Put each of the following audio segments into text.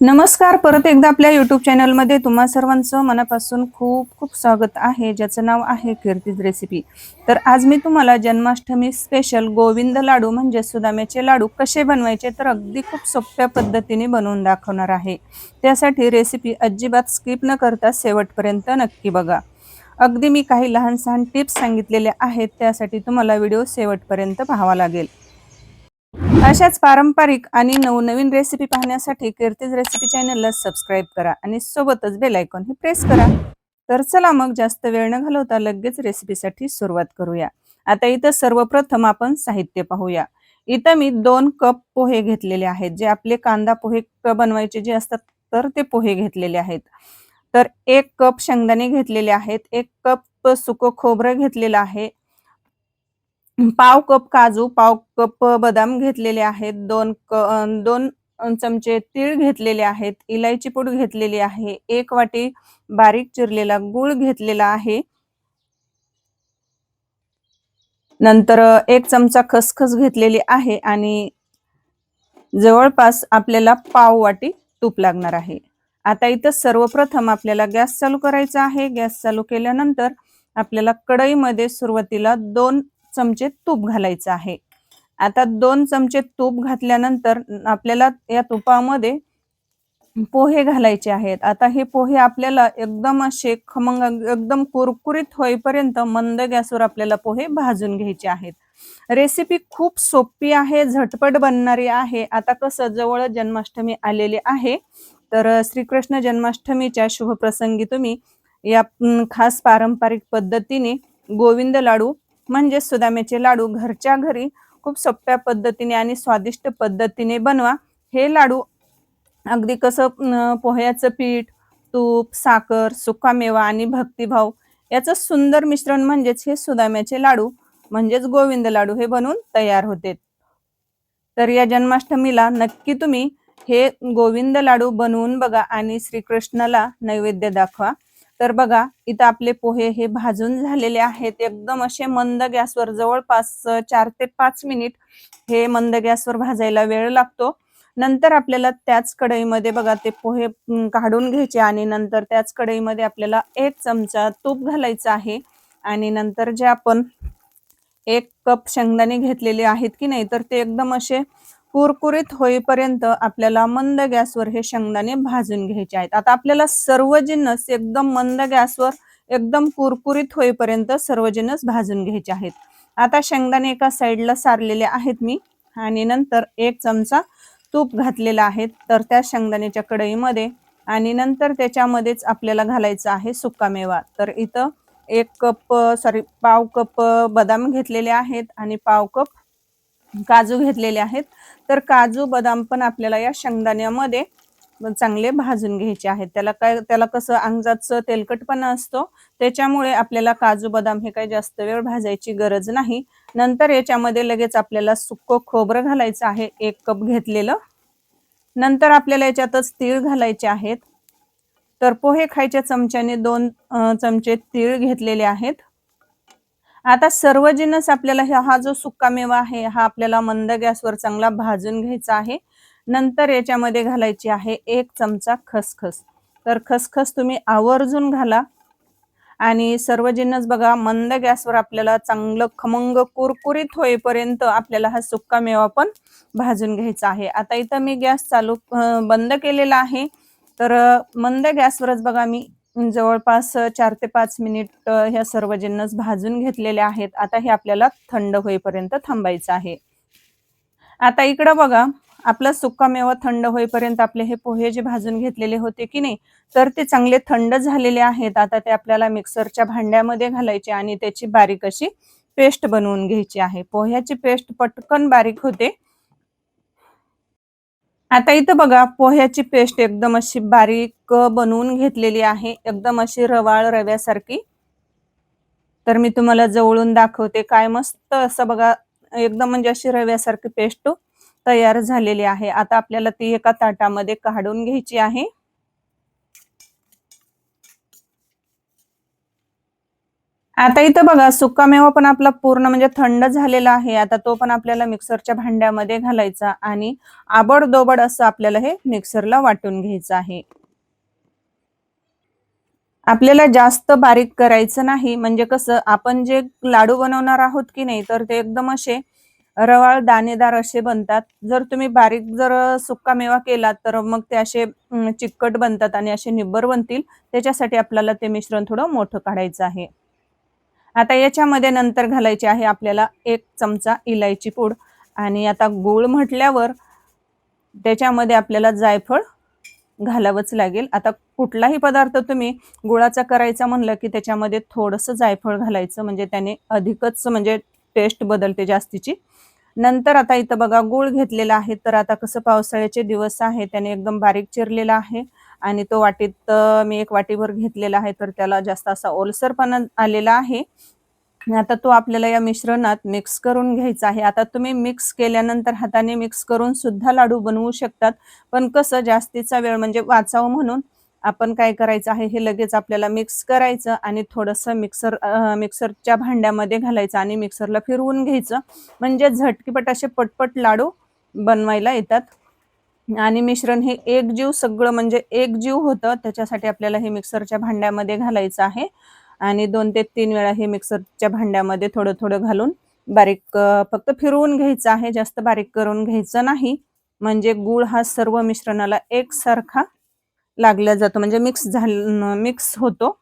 नमस्कार. परत एकदा आपल्या युट्यूब चॅनलमध्ये तुम्हा सर्वांचं मनापासून खूप खूप स्वागत आहे. ज्याचं नाव आहे कीर्तीज रेसिपी तर आज मी तुम्हाला जन्माष्टमी स्पेशल गोविंद लाडू म्हणजे सुदाम्याचे लाडू कसे बनवायचे तर अगदी खूप सोप्या पद्धतीने बनवून दाखवणार आहे. त्यासाठी रेसिपी अजिबात स्किप न करता शेवटपर्यंत नक्की बघा. अगदी मी काही लहान सहान टिप्स सांगितलेल्या आहेत त्यासाठी तुम्हाला व्हिडिओ शेवटपर्यंत पाहावा लागेल. अशाच पारंपरिक आणि नवनवीन रेसिपी पाहण्यासाठी कीर्तीज रेसिपी चॅनलला सबस्क्राईब करा आणि सोबतच बेल आयकॉन हे प्रेस करा. तर चला मग जास्त वेळ न घालवता लगेच रेसिपीसाठी सुरुवात करूया. आता इथं सर्वप्रथम आपण साहित्य पाहूया. इथं मी दोन कप पोहे घेतलेले आहेत. जे आपले कांदा पोहे बनवायचे जे असतात तर ते पोहे घेतलेले आहेत. तर एक कप शेंगदाणे घेतलेले आहेत. एक कप सुकं खोबरं घेतलेलं आहे. पाव कप काजू पाव कप बदाम घेतलेले आहेत दोन क दोन चमचे तीळ घेतलेले आहेत इलायची पूड घेतलेली आहे एक वाटी बारीक चिरलेला गूळ घेतलेला आहे. नंतर एक चमचा खसखस घेतलेली आहे आणि जवळपास आपल्याला पाव वाटी तूप लागणार आहे. आता इथं सर्वप्रथम आपल्याला गॅस चालू करायचा आहे. गॅस चालू केल्यानंतर आपल्याला कढईमध्ये सुरुवातीला दोन चमचे तूप घालायचं आहे. आता दोन चमचे तूप घातल्यानंतर आपल्याला या तुपामध्ये पोहे घालायचे आहेत. आता हे पोहे आपल्याला एकदम असे खमंग एकदम कुरकुरीत होईपर्यंत मंद गॅसवर आपल्याला पोहे भाजून घ्यायचे आहेत. रेसिपी खूप सोपी आहे झटपट बनणारी आहे. आता कसं जवळ जन्माष्टमी आलेली आहे तर श्रीकृष्ण जन्माष्टमीच्या शुभप्रसंगी तुम्ही या खास पारंपरिक पद्धतीने गोविंद लाडू म्हणजे सुदाम्याचे लाडू घरच्या घरी खूप सोप्या पद्धतीने आणि स्वादिष्ट पद्धतीने बनवा. हे लाडू अगदी कसं पोह्याचं पीठ तूप साखर सुकामेवा आणि भक्तिभाव याचं सुंदर मिश्रण म्हणजेच हे सुदाम्याचे लाडू म्हणजेच गोविंद लाडू हे बनून तयार होते. तर या जन्माष्टमीला नक्की तुम्ही हे गोविंद लाडू बनवून बघा आणि श्रीकृष्णाला नैवेद्य दाखवा. तर बघा इथं आपले पोहे हे भाजून झालेले आहेत. एकदम असे मंद गॅसवर जवळपास चार ते पाच मिनिट हे मंद गॅसवर भाजायला वेळ लागतो. नंतर आपल्याला त्याच कढईमध्ये बघा ते पोहे काढून घ्यायचे आणि नंतर त्याच कढईमध्ये आपल्याला एक चमचा तूप घालायचं आहे. आणि नंतर जे आपण एक कप शेंगदाणे घेतलेले आहेत की नाही तर ते एकदम असे कुरकुरीत होईपर्यंत आपल्याला मंद गॅसवर हे शेंगदाणे भाजून घ्यायचे आहेत. आता आपल्याला सर्व जिन्नस एकदम मंद गॅसवर एकदम कुरकुरीत होईपर्यंत सर्व जिन्नस भाजून घ्यायचे आहेत. आता शेंगदाणे एका साईडला सारलेले आहेत मी आणि नंतर एक चमचा तूप घातलेला आहे. तर त्या शेंगदाण्याच्या कढईमध्ये आणि नंतर त्याच्यामध्येच आपल्याला घालायचं आहे सुकामेवा तर इथं एक कप सॉरी पाव कप बदाम घेतलेले आहेत आणि पाव कप काजू घेतलेले आहेत. तर काजू बदाम पण आपल्याला या शेंगदाण्यामध्ये चांगले भाजून घ्यायचे आहेत. त्याला काय त्याला कसं अंगाचं तेलकटपणा असतो. त्याच्यामुळे आपल्याला काजू बदाम हे काही जास्त वेळ भाजायची गरज नाही. नंतर याच्यामध्ये लगेच आपल्याला सुक्क खोबरं घालायचं आहे. एक कप घेतलेलं. नंतर आपल्याला याच्यातच तीळ घालायचे आहेत. तर पोहे खायच्या चमच्याने दोन चमचे तीळ घेतलेले आहेत. आता सर्व आपल्याला हा हा जो सुकामेवा आहे हा आपल्याला मंद गॅसवर चांगला भाजून घ्यायचा आहे. नंतर याच्यामध्ये घालायची आहे एक चमचा खसखस. तर खसखस तुम्ही आवर्जून घाला. आणि सर्व जिन्नस बघा मंद गॅसवर आपल्याला चांगलं खमंग कुरकुरीत होईपर्यंत आपल्याला हा सुक्का मेवा पण भाजून घ्यायचा आहे. आता इथं मी गॅस चालू बंद केलेला आहे. तर मंद गॅसवरच बघा मी जवळपास चार ते पाच मिनिट ह्या सर्व जिन्नस भाजून घेतलेले आहेत. आता हे आपल्याला थंड होईपर्यंत थांबायचं आहे. आता इकडं बघा आपला सुक्का मेवा थंड होईपर्यंत आपले हे पोहे जे भाजून घेतलेले होते की नाही तर ते चांगले थंड झालेले आहेत. आता ते आपल्याला मिक्सरच्या भांड्यामध्ये घालायचे आणि त्याची बारीक अशी पेस्ट बनवून घ्यायची आहे. पोह्याची पेस्ट पटकन बारीक होते. आता इथं बघा पोह्याची पेस्ट एकदम अशी बारीक बनवून घेतलेली आहे. एकदम अशी रवाळ रव्यासारखी. तर मी तुम्हाला जवळून दाखवते काय मस्त असं बघा एकदम म्हणजे अशी रव्यासारखी पेस्ट तयार झालेली आहे. आता आपल्याला ती एका ताटामध्ये काढून घ्यायची आहे. आता इथं बघा सुकामेवा पण आपला पूर्ण म्हणजे थंड झालेला आहे. आता तो पण आपल्याला मिक्सरच्या भांड्यामध्ये घालायचा आणि आबडदोबड असं आपल्याला हे मिक्सरला वाटून घ्यायचं आहे. आपल्याला जास्त बारीक करायचं नाही. म्हणजे कसं आपण जे लाडू बनवणार आहोत की नाही तर ते एकदम असे रवाळ दाणेदार असे बनतात. जर तुम्ही बारीक जर सुक्का मेवा केला तर मग ते असे चिकट बनतात आणि असे निब्बर बनतील. त्याच्यासाठी आपल्याला ते मिश्रण थोडं मोठं काढायचं आहे. आता याच्यामध्ये नंतर घालायची आहे आपल्याला एक चमचा इलायची पूड. आणि आता गूळ म्हटल्यावर त्याच्यामध्ये आपल्याला जायफळ घालावंच लागेल. आता कुठलाही पदार्थ तुम्ही गुळाचा करायचा म्हणलं की त्याच्यामध्ये थोडंसं जायफळ घालायचं म्हणजे त्याने अधिकच म्हणजे टेस्ट बदलते जास्तीची. नंतर आता इथं बघा गूळ घेतलेला आहे तर आता कसं पावसाळ्याचे दिवस आहे त्याने एकदम बारीक चिरलेला आहे. आणि तो वाटीत मी एक वाटीभर घेतलेला आहे तर त्याला जास्त असा ओलसरपणा आलेला आहे. आता तो आपल्याला या मिश्रणात मिक्स करून घ्यायचा आहे. आता तुम्ही मिक्स केल्यानंतर हाताने मिक्स करून सुद्धा लाडू बनवू शकतात. पण कसं जास्तीचा वेळ म्हणजे वाचावं म्हणून आपण काय करायचं आहे हे लगेच आपल्याला मिक्स करायचं आणि थोडंसं मिक्सर मिक्सरच्या भांड्यामध्ये घालायचं आणि मिक्सरला फिरवून घ्यायचं. म्हणजे झटकीपट असे पटपट लाडू बनवायला येतात. आणि मिश्रण हे एक जीव सगळं म्हणजे एक जीव होतं. त्याच्यासाठी आपल्याला हे मिक्सरच्या भांड्यामध्ये घालायचं आहे. आणि दोन ते तीन वेळा हे मिक्सरच्या भांड्यामध्ये थोडं थोडं घालून बारीक फक्त फिरवून घ्यायचं आहे. जास्त बारीक करून घ्यायचं नाही. म्हणजे गूळ हा सर्व मिश्रणाला एकसारखा लागला जातो. म्हणजे मिक्स झाल मिक्स होतो.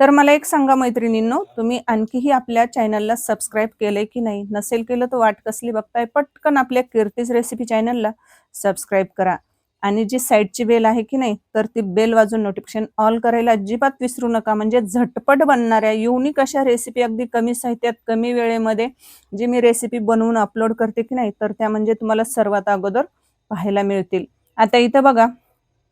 तर मला एक सांगा मैत्रिणींनो तुम्ही आणखीही आपल्या चॅनलला सबस्क्राईब केलंय की नाही? नसेल केलं तर वाट कसली बघताय पटकन आपल्या कीर्तीज रेसिपी चॅनलला सबस्क्राईब करा. आणि जी साईडची बेल आहे की नाही तर ती बेल वाजून नोटिफिकेशन ऑल करायला अजिबात विसरू नका. म्हणजे झटपट बनणाऱ्या युनिक अशा रेसिपी अगदी कमी साहित्यात कमी वेळेमध्ये जी मी रेसिपी बनवून अपलोड करते की नाही तर त्या म्हणजे तुम्हाला सर्वात अगोदर पाहायला मिळतील. आता इथं बघा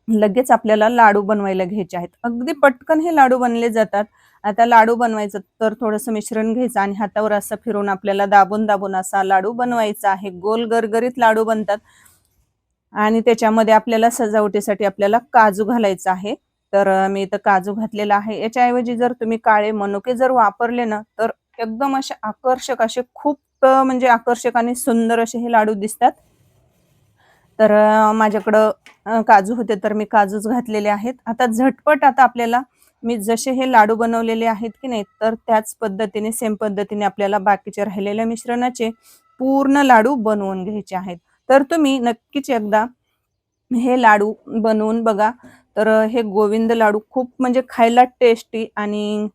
लगेच आपल्याला लाडू बनवायला घ्यायचे आहेत. अगदी पटकन हे लाडू बनले जातात. आता लाडू बनवायचं तर थोडंसं मिश्रण घ्यायचं आणि हातावर असं फिरून आपल्याला दाबून दाबून असा लाडू बनवायचा आहे. गोल गरगरीत लाडू बनतात. आणि त्याच्यामध्ये आपल्याला सजावटीसाठी आपल्याला काजू घालायचा आहे. तर मी इथं काजू घातलेला आहे. याच्याऐवजी जर तुम्ही काळे मनुके जर वापरले ना तर एकदम असे आकर्षक असे खूप म्हणजे आकर्षक आणि सुंदर असे हे लाडू दिसतात. तर माझ्याकडं काजू होते तर मी काजूच घातलेले आहेत. आता झटपट आता आपल्याला मी जसे हे लाडू बनवलेले आहेत की नाही तर त्याच पद्धतीने सेम पद्धतीने आपल्याला बाकीचे राहिलेल्या मिश्रणाचे पूर्ण लाडू बनवून घ्यायचे आहेत. तर तुम्ही नक्कीच एकदा हे लाडू बनवून बघा. तर हे गोविंद लाडू खूप म्हणजे खायला टेस्टी आणि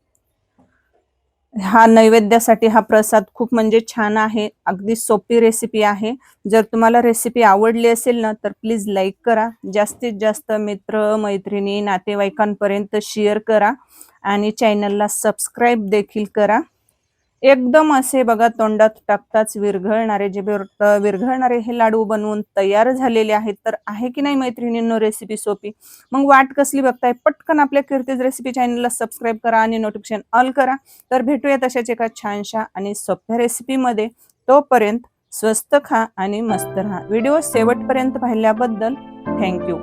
हा नैवेद्यासाठी हा प्रसाद खूप म्हणजे छान आहे. अगदी सोपी रेसिपी आहे. जर तुम्हाला रेसिपी आवडली असेल ना तर प्लीज लाईक करा. जास्तीत जास्त मित्र मैत्रिणी नातेवाईकांपर्यंत शेअर करा. आणि चॅनलला सबस्क्राईब देखील करा. एकदम असे बघा तोंडात टाकताच विरघळणारे जे विरघळणारे हे लाडू बनवून तयार झालेले आहेत. तर आहे की नाही मैत्रिणींनो रेसिपी सोपी? मग वाट कसली बघताय? पटकन आपल्या कीर्तीज रेसिपी चॅनलला सबस्क्राईब करा आणि नोटिफिकेशन ऑल करा. तर भेटूया तशाच एका छानशा आणि सोप्या रेसिपीमध्ये तोपर्यंत स्वस्त खा आणि मस्त राहा. व्हिडिओ शेवटपर्यंत पाहिल्याबद्दल थँक्यू